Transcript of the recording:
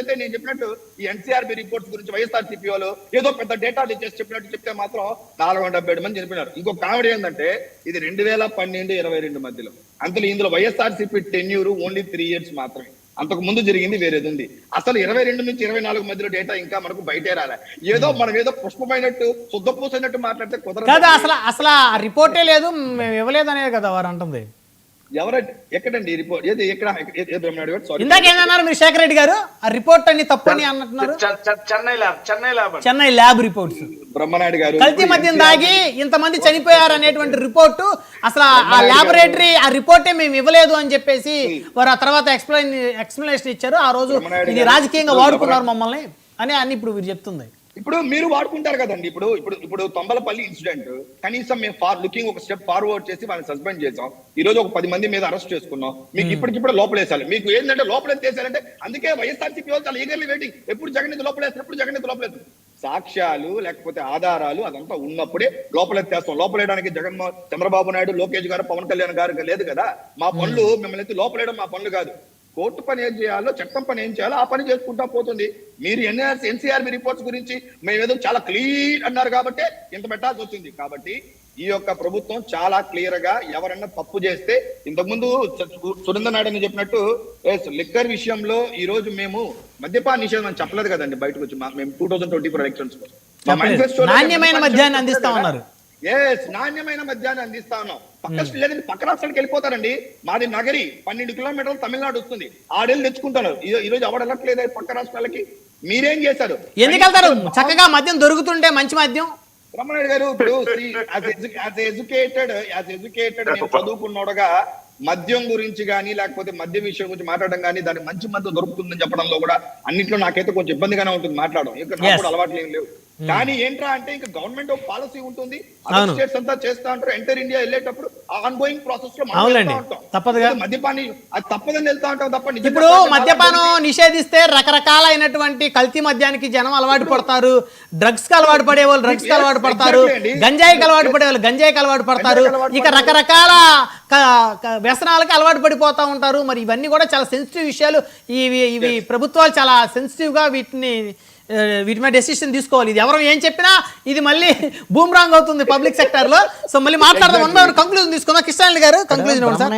చూసినట్టయితే నేను చెప్పినట్టు ఈ ఎన్సీఆర్బి రిపోర్ట్స్ గురించి వైఎస్ఆర్ వాళ్ళు ఏదో పెద్ద డేటా చేసి చెప్పినట్టు చెప్తే మాత్రం నాలుగు వందల డెబ్బై ఏడు మంది చనిపోయినారు. ఇంకో కామెడీ ఏంటంటే ఇది రెండు వేల పన్నెండు ఇరవై రెండు మధ్యలో. అంతలో ఇందులో YSRCP tenure only three years మాత్రమే. అంతకు ముందు జరిగింది వేరేది ఉంది. అసలు ఇరవై రెండు నుంచి ఇరవై నాలుగు మధ్యలో డేటా ఇంకా మనకు బయటే రాలే. ఏదో మనం ఏదో పుష్పమైనట్టు శుద్ధపూసైనట్టు మాట్లాడితే కాదు కుదరదు అసలు అసలు రిపోర్టే లేదు మేము ఇవ్వలేదు అనేది కదా వారు అంటుంది. ఎక్కడండి రిపోర్ట్? ఏది ఎక్కడ? ఇందాక మీరు శేఖర్ రెడ్డి గారు? ఆ రిపోర్ట్ అని తప్పని అన్నట్టున్నారు చె- చె- Chennai lab Chennai lab. Chennai lab reports. Brahmanaidu garu కల్తీ మద్యం దాగి ఇంతమంది చనిపోయారు అనేటువంటి రిపోర్టు అసలు ఆ- ల్యాబొరేటరీ ఆ రిపోర్టే మేము ఇవ్వలేదు అని చెప్పేసి వారు ఆ తర్వాత ఎక్స్ప్లెయిన్ ఎక్స్ప్లెనేషన్ ఇచ్చారు. ఆ రోజు ఇది రాజకీయంగా వాడుకున్నారు మమ్మల్ని అని అని ఇప్పుడు వీరు చెప్తుంది. ఇప్పుడు మీరు వాడుకుంటారు కదండి. ఇప్పుడు ఇప్పుడు ఇప్పుడు తొంబలపల్లి ఇన్సిడెంట్. కనీసం మేము ఫార్ లుకింగ్ ఒక స్టెప్ ఫార్వర్డ్ చేసి వాళ్ళని సస్పెండ్ చేసాం. ఈ రోజు ఒక పది మంది మీద అరెస్ట్ చేసుకున్నాం. మీకు ఇప్పటికిప్పుడు లోపలేసాలి. మీకు ఏంటంటే లోపలేసేసారంటే అందుకే వైఎస్ఆర్సీపీ వాళ్ళు చాలా ఈగర్లీ వెయిటింగ్ ఎప్పుడు జగన్ లోపలేస్తారు ఎప్పుడు జగన్ లోపలేదు సాక్ష్యాలు లేకపోతే ఆధారాలు అదంతా ఉన్నప్పుడే లోపలెత్తేస్తాం లోపలేయడానికి జగన్మోహన్ చంద్రబాబు నాయుడు లోకేష్ గారు పవన్ కళ్యాణ్ గారు లేదు కదా. మా పనులు మిమ్మల్ని లోపలేయడం మా పనులు కాదు. కోర్టు పని ఏం చేయాలో చట్టం పని ఏం చేయాలో ఆ పని చేసుకుంటా పోతుంది మీరు ఎన్ఆర్ ఎన్సీఆర్బి రిపోర్ట్స్ గురించి మేము ఏదో చాలా క్లీన్ అన్నారు కాబట్టి ఇంత పెట్టాల్సి వచ్చింది కాబట్టి ఈ యొక్క ప్రభుత్వం చాలా క్లియర్గా ఎవరన్నా తప్పు చేస్తే ఇంతకుముందు సురేంద్ర నాయుడు అని చెప్పినట్టు లిక్కర్ విషయంలో ఈ రోజు మేము మద్యపాన నిషేధం అని చెప్పలేదు కదండి బయటకు వచ్చి మేము two thousand twenty four elections. నాణ్యమైన మద్యాన్ని అందిస్తామన్నారు. ఎస్ నాణ్యమైన మద్యాన్ని అందిస్తా ఉన్నాం పక్క లేదంటే పక్క రాష్ట్రానికి వెళ్ళిపోతారండి. మాది నగరి పన్నెండు కిలోమీటర్లు తమిళనాడు వస్తుంది. ఆడేళ్ళు తెచ్చుకుంటారు ఈ- రోజు వెళ్ళట్లేదు పక్క రాష్ట్రాలకి? మీరేం చేశారు? ఎందుకు వెళ్తారు? చక్కగా మద్యం దొరుకుతుంటే మంచి మద్యం. రమణాయుడు గారు ఇప్పుడు యాజ్ ఎడ్యుకేటెడ్ యాజ్ ఎడ్యుకేటెడ్ నేను చదువుకున్నోడగా మద్యం గురించి కానీ లేకపోతే మద్యం విషయం గురించి మాట్లాడడం కానీ దాని మంచి మద్యం దొరుకుతుందని చెప్పడంలో కూడా అన్నిట్లో నాకైతే కొంచెం ఇబ్బందిగానే ఉంటుంది మాట్లాడడం. ఇంకా నాకు అలవాట్లు ఏం లేవు. కానీ ఏంట్రా అంటే ఇంకా గవర్నమెంట్ ఒక పాలసీ ఉంటుంది. అదర్ స్టేట్స్ అంతా చేస్తా ఉంటారు ఎంటర్ ఇండియా వెళ్ళేటప్పుడు ఆన్ గోయింగ్ ప్రాసెస్లో. తప్పదుగా. మద్యపాని అది తప్పదని వెళ్తా ఉంటాం తప్ప ఇప్పుడు మద్యపానం మంది- నిషేధిస్తే రకరకాలైనటువంటి కల్తీ మద్యానికి జనం అలవాటు పడతారు డ్రగ్స్కి అలవాటు పడే వాళ్ళు డ్రగ్స్కి అలవాటు పడతారు. గంజాయికి అలవాటు పడే వాళ్ళు గంజాయికి అలవాటు పడతారు ఇక. రకరకాల వ్యసనాలకి అలవాటు పడిపోతా ఉంటారు. మరి ఇవన్నీ కూడా చాలా సెన్సిటివ్ విషయాలు. ఇవి ఇవి ప్రభుత్వాలు చాలా సెన్సిటివ్గా వీటిని వీటి మీద డెసిషన్ తీసుకోవాలి. ఇది ఎవరు ఏం చెప్పినా ఇది మళ్ళీ బూమ్రాంగ్ అవుతుంది పబ్లిక్ సెక్టర్లో. సో మళ్ళీ మాట్లాడదాం. వన్ బై వన్ కంక్లూజన్ తీసుకుందాం. కృష్ణారెడ్డి గారు కంక్లూజన్ సార్.